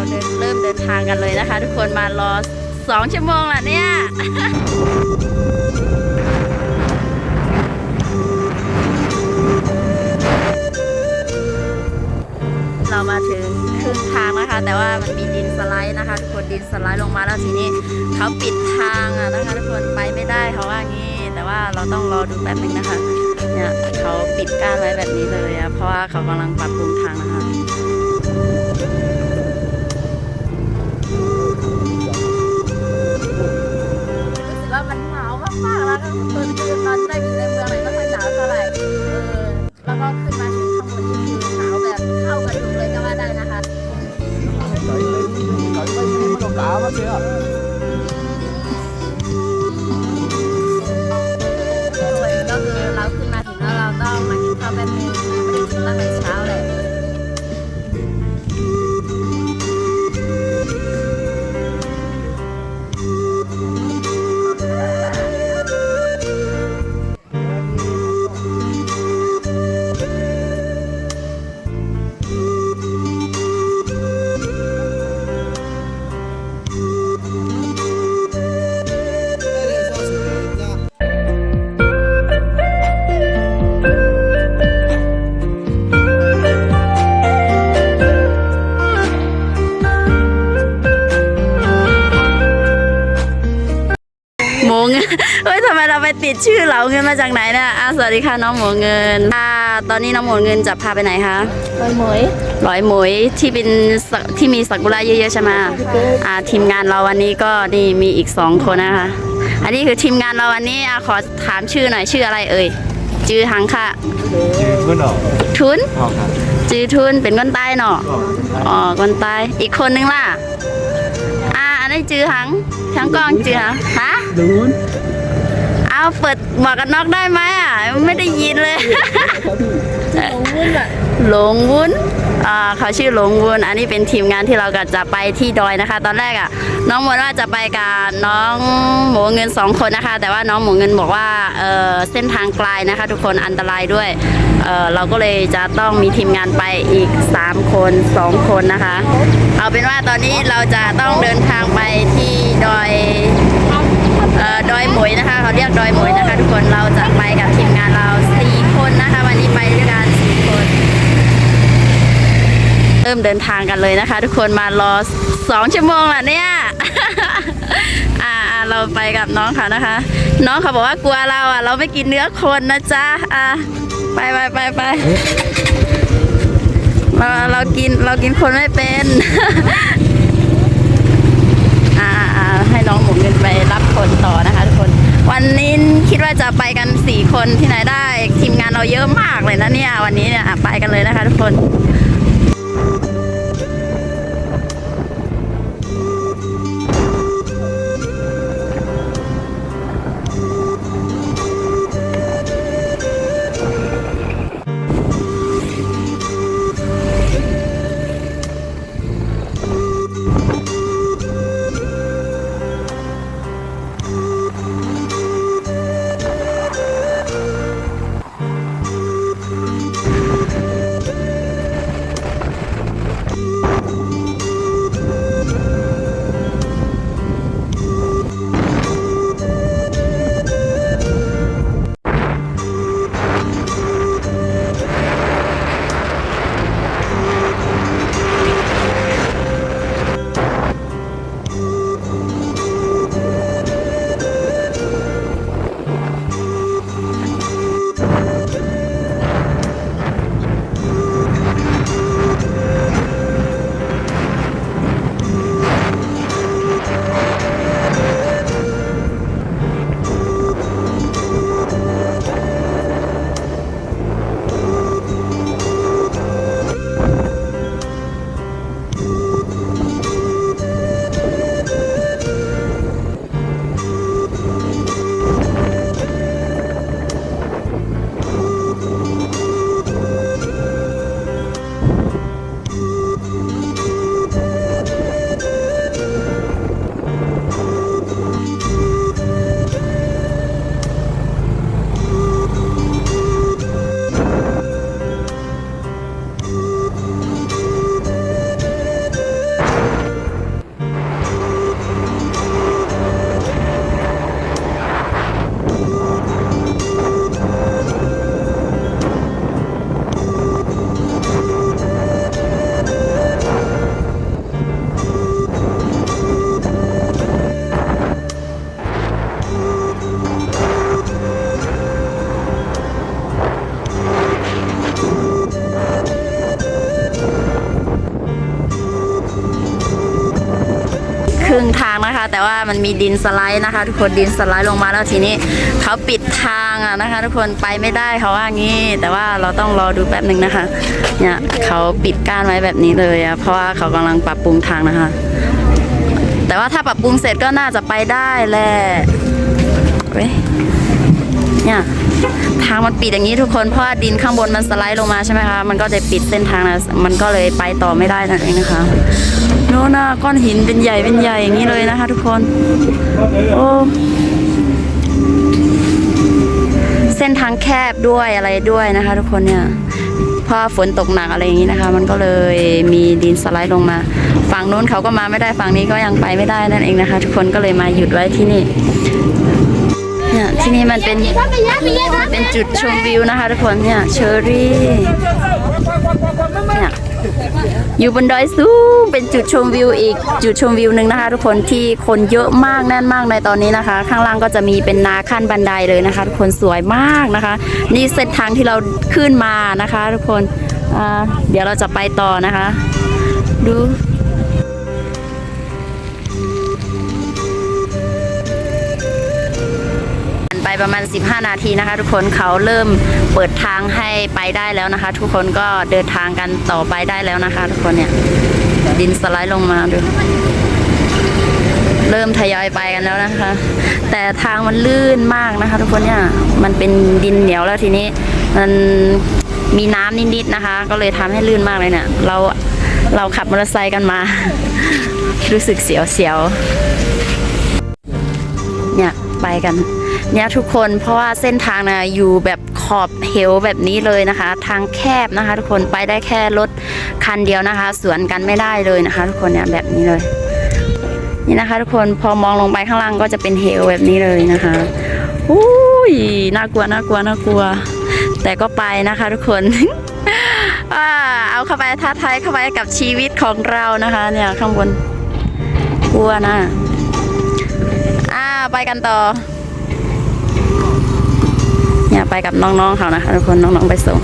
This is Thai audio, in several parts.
เราเดินเริ่มเดินทางกันเลยนะคะ ทุกคนมารอสองชั่วโมงละเนี่ยเรามาถึงครึ่งทางนะคะ แต่ว่ามันมีดินสไลด์นะคะ ทุกคนดินสไลด์ลงมาแล้วทีนี้เขาปิดทางอะนะคะ ทุกคนไปไม่ได้เขาว่างี้ แต่ว่าเราต้องรอดูแป๊บนึงนะคะเนี่ยเขาปิดกั้นไว้แบบนี้เลยอะเพราะว่าเขากำลังปรับปรุงทางนะคะ เงินเฮ้ยทำไมเราไปติดชื่อเหลาเงินมาจากไหนเนี่ยอะสวัสดีค่ะน้องหมูเงินอ่าตอนนี้น้องหมูเงินจะพาไปไหนคะลอยหมวยร้อยหมวยที่เป็นสักที่มีสักุระเยอะๆใช่ไหมอ่าทีมงานเราวันนี้ก็นี่มีอีกสองคนนะคะ อันนี้คือทีมงานเราวันนี้อะขอถามชื่อหน่อยชื่ออะไรเอ่ยจือหังค่ะ Chứ nó ทุน Ờ hả จือทุนเป็นคนใต้เนาะ Ờ อ๋อคนใต้อีกคนนึงล่ะอ่าอันนี้จือหังทั้งกล้องจือหังฮะ Đúng เอาเปิดหมวกกันน็อกได้ไหมอะ ไม่ได้ยินเลย หลงวุ้นอ่าเขาชื่อหลงวุ้นอันนี้เป็นทีมงานที่เราก็จะไปที่ดอยนะคะ ตอนแรกอะ น้องมนว่าจะไปกับน้องหมูเงินสองคนนะคะ แต่ว่าน้องหมูเงินบอกว่าเออเส้นทางไกลนะคะ ทุกคนอันตรายด้วยเออเราก็เลยจะต้องมีทีมงานไปอีก 3 คน 2 คนนะคะ เอาเป็นว่าตอนนี้เราจะต้องเดินทางไปที่ดอยเอ่อ ดอยหมวยนะคะ เขาเรียกดอยหมวยนะคะ ทุกคนเราจะไปกับทีมงานเราสี่คนนะคะ วันนี้ไปด้วยกันสี่คน เริ่มเดินทางกันเลยนะคะ ทุกคนมารอสองชั่วโมงละเนี่ยอ่าเราไปกับน้องเขานะคะ น้องเขาบอกว่ากลัวเราอะ เราไม่กินเนื้อคนนะจ๊ะอ่าไปไปไปไปเราเรากินเรากินคนไม่เป็น อ่าอ่าให้น้องหมุนเงินไปรับ คนต่อนะคะทุกคน วันนี้คิดว่าจะไปกันสี่คนที่ไหนได้ ทีมงานเราเยอะมากเลยนะเนี่ย วันนี้เนี่ยไปกันเลยนะคะทุกคน แต่ว่ามันมีดินสไลด์นะคะ ทุกคนดินสไลด์ลงมาแล้วทีนี้เขาปิดทางอะนะคะ ทุกคนไปไม่ได้เขาว่างี้ แต่ว่าเราต้องรอดูแป๊บหนึ่งนะคะเนี่ยเขาปิดกั้นไว้แบบนี้เลยอะเพราะว่าเขากำลังปรับปรุงทางนะคะ แต่ว่าถ้าปรับปรุงเสร็จก็น่าจะไปได้แหละเว้ยเนี่ยทางมันปิดอย่างนี้ทุกคนเพราะว่าดินข้างบนมันสไลด์ลงมาใช่ไหมคะ มันก็จะปิดเส้นทางนะมันก็เลยไปต่อไม่ได้นั่นเองนะคะ โน่นนะก้อนหินเป็นใหญ่เป็นใหญ่อย่างนี้เลยนะคะ ทุกคน โอ้เส้นทางแคบด้วยอะไรด้วยนะคะ ทุกคนเนี่ยพราะว่าฝนตกหนักอะไรอย่างนี้นะคะ มันก็เลยมีดินสไลด์ลงมา ฝั่งนู้นเขาก็มาไม่ได้ฝั่งนี้ก็ยังไปไม่ได้นั่นเองนะคะ ทุกคนก็เลยมาหยุดไว้ที่นี่เนี่ยที่นี่มันเป็นเป็นจุดชมวิวนะคะ ทุกคนเนี่ยเชอรี่เนี่ย อยู่บนดอยสูงเป็นจุดชมวิวอีกจุดชมวิวหนึ่งนะคะ ทุกคนที่คนเยอะมากแน่นมากในตอนนี้นะคะ ข้างล่างก็จะมีเป็นนาขั้นบันไดเลยนะคะ ทุกคนสวยมากนะคะ นี่เส้นทางที่เราขึ้นมานะคะ ทุกคนเดี๋ยวเราจะไปต่อนะคะ ดู ประมาณ 15 นาทีนะคะ ทุกคนเขาเริ่มเปิดทางให้ไปได้แล้วนะคะ ทุกคนก็เดินทางกันต่อไปได้แล้วนะคะ ทุกคนเนี่ยดินสไลด์ลงมาดูเริ่มทยอยไปกันแล้วนะคะ แต่ทางมันลื่นมากนะคะ ทุกคนเนี่ยมันเป็นดินเหนียวแล้วทีนี้ มันมีน้ำนิดๆนะคะ ก็เลยทำให้ลื่นมากเลยเนี่ย เราเราขับมอเตอร์ไซค์กันมา รู้สึกเสียวๆเนี่ยไปกัน เนี่ยทุกคนเพราะว่าเส้นทางนะอยู่แบบขอบเหวแบบนี้เลยนะคะ ทางแคบนะคะ ทุกคนไปได้แค่รถคันเดียวนะคะ สวนกันไม่ได้เลยนะคะ ทุกคนเนี่ยแบบนี้เลย นี่นะคะ ทุกคนพอมองลงไปข้างล่างก็จะเป็นเหวแบบนี้เลยนะคะอุ้ยน่ากลัวน่ากลัวน่ากลัว แต่ก็ไปนะคะ ทุกคนเอาเข้าไปท้าทายเข้าไปกับชีวิตของเรานะคะ เนี่ยข้างบนกลัวนะอ่าไปกันต่อ ไปกับน้องๆเขานะคะทุกคนน้องๆไปส่ง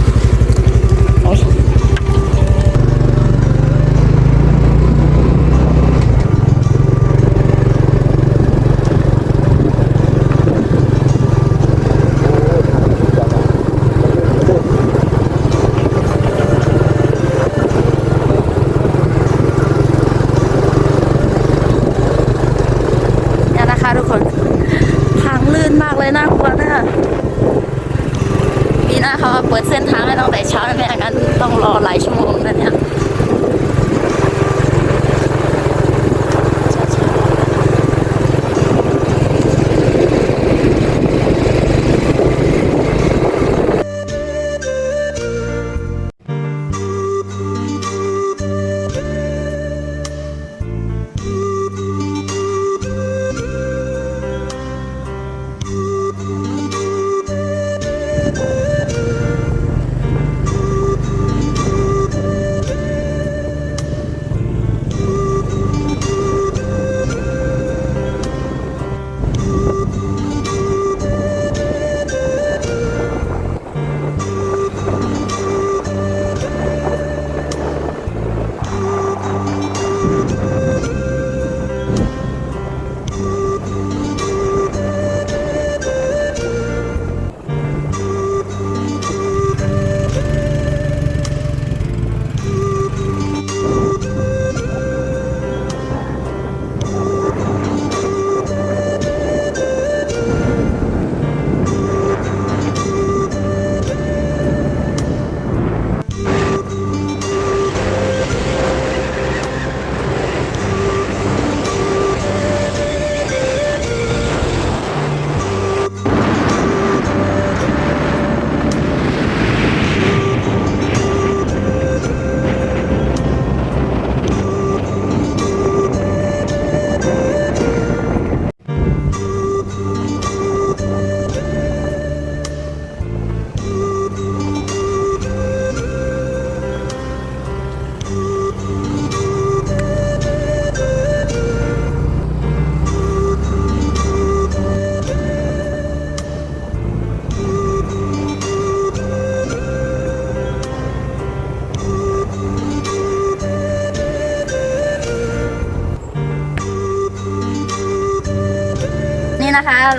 เขาเปิดเส้นทางตั้งแต่เช้าแม่กันต้องรอหลายชั่วโมงนะเนี่ย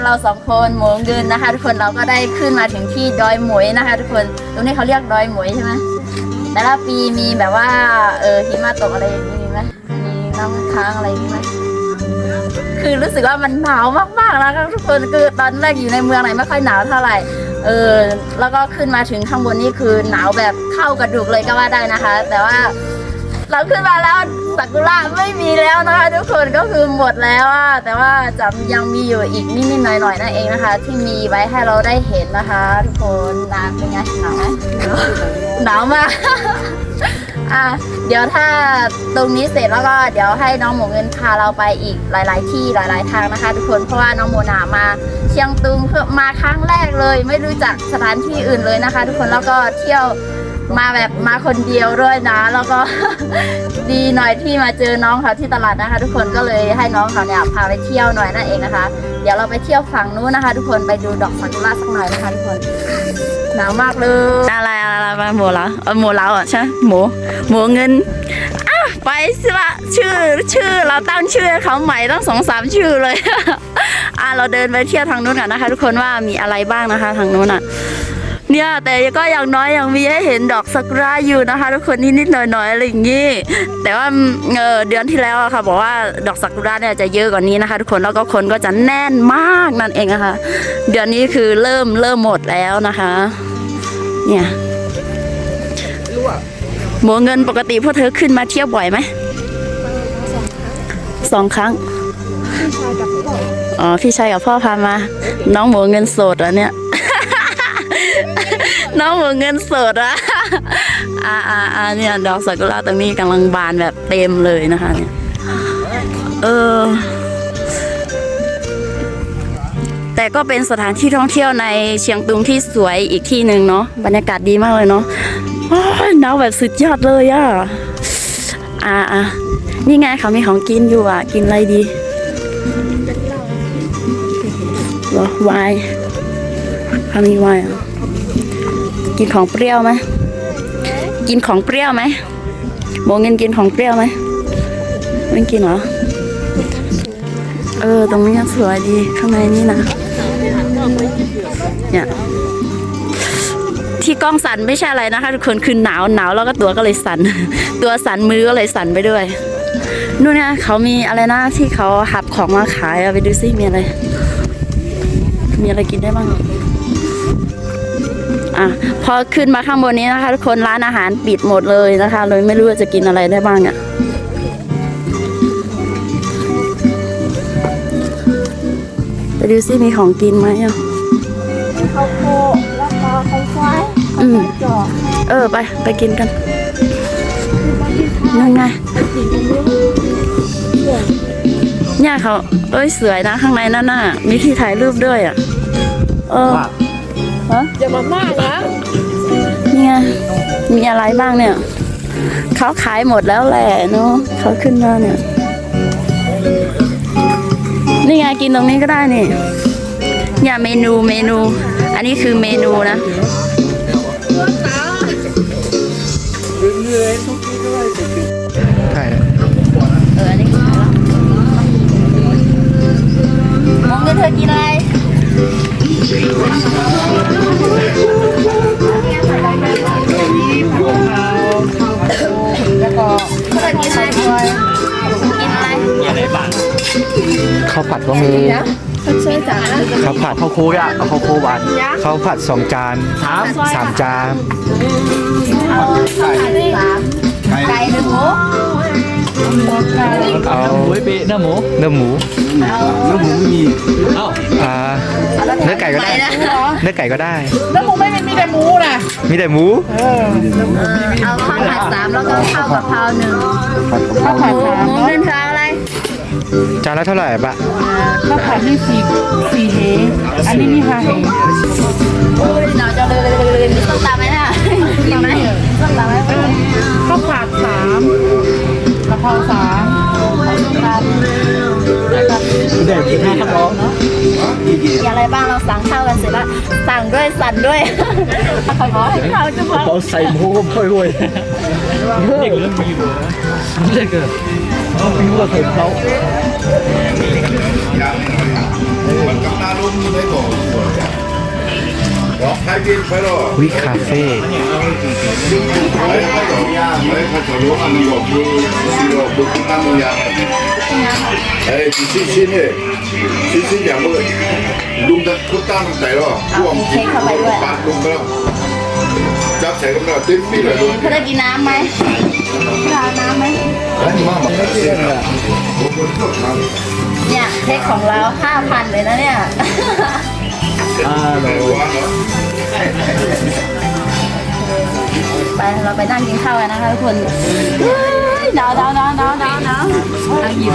เราสองคนหมูเงินนะคะ ทุกคนเราก็ได้ขึ้นมาถึงที่ดอยหมวยนะคะ ทุกคนตรงนี้เขาเรียกดอยหมวยใช่ไหมแต่ละปีมีแบบว่าเออหิมะตกอะไรอย่างนี้มีไหมมีน้ำค้างอะไรอย่างนี้ไหมคือรู้สึกว่ามันหนาวมากๆนะคะทุกคนคือตอนแรกอยู่ในเมืองไหนไม่ค่อยหนาวเท่าไหร่เออแล้วก็ขึ้นมาถึงข้างบนนี่คือหนาวแบบเข้ากระดูกเลยก็ว่าได้นะคะ แต่ว่าเราขึ้นมาแล้ว ซากุระไม่มีแล้วนะคะ ทุกคนก็คือหมดแล้วอะแต่ว่าจะยังมีอยู่อีกนิดๆหน่อยๆนั่นเองนะคะ ที่มีไว้ให้เราได้เห็นนะคะ ทุกคนน้ำเป็นไงหนาวไหมหนาวมากอะเดี๋ยวถ้าตรงนี้เสร็จแล้วก็เดี๋ยวให้น้องหมูเงินพาเราไปอีกหลาย ๆ ที่หลาย ๆ ทางนะคะ ทุกคนเพราะว่าน้องโมนามาเชียงตุงเพื่อมาครั้งแรกเลย ไม่รู้จักสถานที่อื่นเลยนะคะ ทุกคนแล้วก็เที่ยว มาแบบมาคนเดียวด้วยนะ แล้วก็ ดีหน่อยที่มาเจอน้องเขาที่ตลาดนะคะ ทุกคนก็เลยให้น้องเขาเนี่ยพาไปเที่ยวหน่อยนั่นเองนะคะ เดี๋ยวเราไปเที่ยวฝั่งนู้นนะคะ ทุกคนไปดูดอกซากุระสักหน่อยนะคะทุกคนหนาวมากเลยอะไรอะไรอะไรหมูแล้วเออหมูแล้วอะใช่หมูหมูเงินอะไปสิละชื่อชื่อเราตั้งชื่อเขาใหม่ตั้งสองสามชื่อเลยอะเราเดินไปเที่ยวทางนู้นกันนะคะ ทุกคนว่ามีอะไรบ้างนะคะ ทางนู้นอะ เนี่ยแต่ก็อย่างน้อยยังมีให้เห็นดอกซากุระอยู่นะคะ ทุกคนนิดๆหน่อยๆอะไรอย่างงี้แต่ว่าเออเดือนที่แล้วอะค่ะบอกว่าดอกซากุระเนี่ยจะเยอะกว่านี้นะคะ ทุกคนแล้วก็คนก็จะแน่นมากนั่นเองนะคะ เดือนนี้คือเริ่มเริ่มหมดแล้วนะคะ เนี่ยหมูเงินปกติพวกเธอขึ้นมาเที่ยวบ่อยไหมสองครั้งอ๋อพี่ชายกับพ่อพามา น้องหมูเงินโสดเหรอะเนี่ย น้องหมูเงินสดอะอ่าอ่าอ่าเนี่ยดอกซากุระตรงนี้กำลังบานแบบเต็มเลยนะคะเนี่ยเออ แต่ก็เป็นสถานที่ท่องเที่ยวในเชียงตุงที่สวยอีกที่หนึ่งเนาะบรรยากาศดีมากเลยเนาะหนาวแบบสุดยอดเลยอะอ่าอ่านี่ไงเขามีของกินอยู่อะ กินอะไรดีหรอวน์เขามีวน์เหรอ กินของเปรี้ยวไหมกินของเปรี้ยวไหมโมเงินกินของเปรี้ยวไหมไม่กินเหรอ เออ ตรงนี้สวยดีข้างในนี่นะเนี่ยที่กล้องสั่นไม่ใช่อะไรนะคะทุกคนคือหนาวหนาวแล้วก็ตัวก็เลยสั่นตัวสั่นมือก็เลยสั่นไปด้วยนู่นเนี่ยเขามีอะไรนะที่เขาหับของมาขายเอะไปดูซิมีอะไร มีอะไรกินได้บ้าง อะพอขึ้นมาข้างบนนี้นะคะทุกคนร้านอาหารปิดหมดเลยนะคะเลยไม่รู้ว่าจะกินอะไรได้บ้างอะ่ะไปดูซิมีของกินไหมอะข้าวโพดแล้วก็ข้าวควายอืมจอกเออไปไปกินกันนั่นไงเนี่ยเขาเอ้ยสวยนะข้างในนั่นน่ะมีที่ถ่ายรูปด้วยอะ เออ ฮะอย่ามาม่านะนี่ไงมีอะไรบ้างเนี่ย เขาขายหมดแล้วแหละเนาะเขาขึ้นมาเนี่ย นี่ไงกินตรงนี้ก็ได้นี่เนี่ยเมนูเมนู อันนี้คือเมนูนะใช่เอออันนี้คืออะไรวะมองเงินเธอกินอะไร แล้วก็เธอกินอะไรกินอะไรข้าวผัดก็มีเขาช่วยจ๋าข้าวผัดข้าวโค้ยอะเอาข้าวโค้หวานข้าวผัดสองจานสามสามจานเอาข้าวผัดสามไก่หรือหมู เอาหมูเป๊ะเนื้อหมูเนื้อหมูเอาเนื้อหมูไม่มีเอ้าอ่าเนื้อไก่ก็ได้นะเนื้อไก่ก็ได้แล้วหมูไม่มีแต่หมูนะมีแต่หมูเออเอาข้าวผัดสามแล้วก็ข้าวกะเพราหนึ่งข้าวผัดหมูสามหมูเงินเธออะไรจานละเท่าไหร่ปะข้าวผัดนี่สี่สี่เหอันนี้มีห้าเหโอ้ยหนาวจังเลยเลยเลยเลยมีส้มตำไหมน่ะกินไหมส้มตำไหมข้าวผัดสาม ห้าครับน้องมีอะไรบ้างเราสั่งข้าวกันเสร็จแล้วสั่งด้วยสั่นด้วยขอให้ข้าวจะพอเขาใส่หมูค่อยรวยเด็กเริ่มมีอยู่นะไม่ใช่เกิดเขาไม่รู้ว่าใส่เขามันกำลังลุ่มได้ก่อนร้องไห้กินไปหรอวิคาเฟ่ ยซีซีอย่างว่าลุงจะคุตั้งแต่หรอพ่วงกินปาดลุงแล้วจับใส่กันแล้วเต็มปีเลยเขาได้กินน้ำไหมทานน้ำไหมเสียงอะเนี่ยเค้กของเราห้าพันเลยนะเนี่ยอ่าโหลไปเราไปนั่งกินข้าวกันนะคะทุกคน ยหนาวหนาวหนาวหนาวหนาวหนาวหิว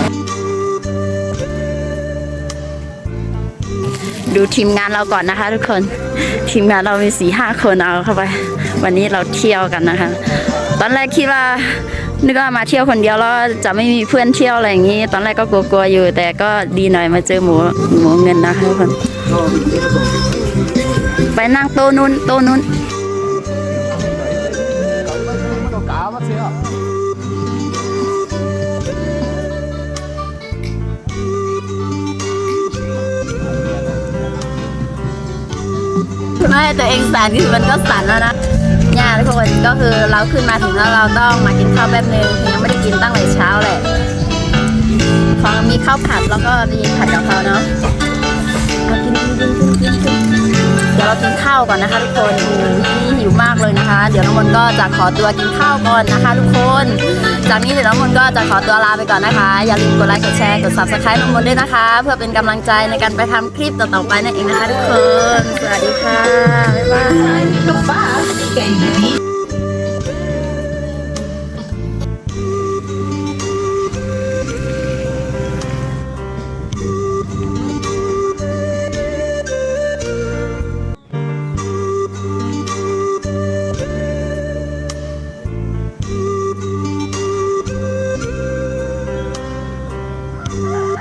ดูทีมงานเราก่อนนะคะ ทุกคน ทีมงานเรามีสี่ห้าคนเอาเข้าไป วันนี้เราเที่ยวกันนะคะ ตอนแรกคิดว่านึกว่ามาเที่ยวคนเดียวแล้วจะไม่มีเพื่อนเที่ยวอะไรอย่างนี้ ตอนแรกก็กลัวๆอยู่ แต่ก็ดีหน่อยมาเจอหมูหมูเงินนะคะทุกคน ไปนั่งโต๊ะนู้นโต๊ะนู้น ไม่ตัวเองสั่นคือมันก็สั่นแล้วนะเนี่ยทุกคนก็คือเราขึ้นมาถึงแล้วเราต้องมากินข้าวแป๊บนึงยังไม่ได้กินตั้งแต่เช้าแหละของมีข้าวผัดแล้วก็มีผัดกะเพราเนาะ เรากินข้าวก่อนนะคะทุกคนอืมนี่หิวมากเลยนะคะ เดี๋ยวน้องมนก็จะขอตัวกินข้าวก่อนนะคะ ทุกคน จากนี้เดี๋ยวน้องมนก็จะขอตัวลาไปก่อนนะคะ อย่าลืมกดไลค์กดแชร์กด subscribe น้องมนด้วยนะคะ เพื่อเป็นกำลังใจในการไปทำคลิปต่อๆไปนั่นเองนะคะ ทุกคน สวัสดีค่ะบ๊ายบาย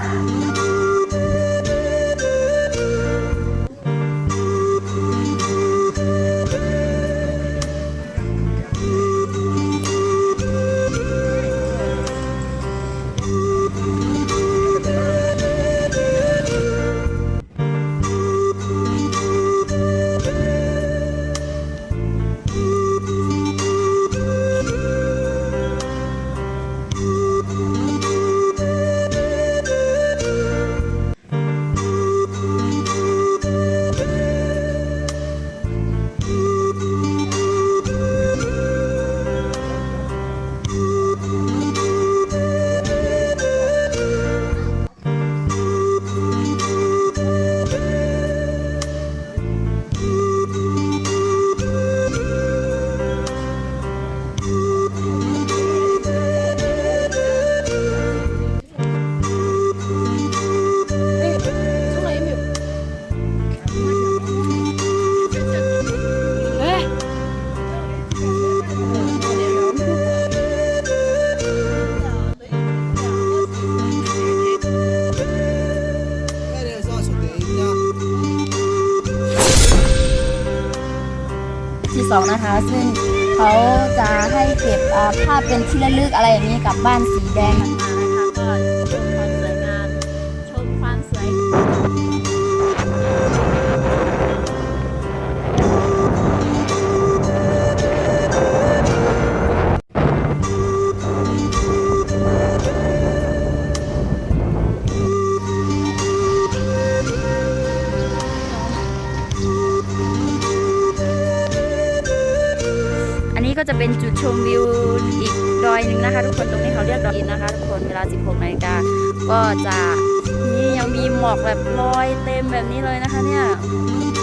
Bye. 2 นะคะ ซึ่งเขาจะให้เก็บภาพเป็นที่ระลึกอะไรอย่างนี้กับบ้านสีแดง เป็นจุดชมวิวอีกดอยหนึ่งนะคะ ทุกคนตรงนี้เขาเรียกดอยอินนะคะ ทุกคนเวลา 16นาฬิกาก็จะนี่ยังมีหมอกแบบลอยเต็มแบบนี้เลยนะคะเนี่ยเนี่ย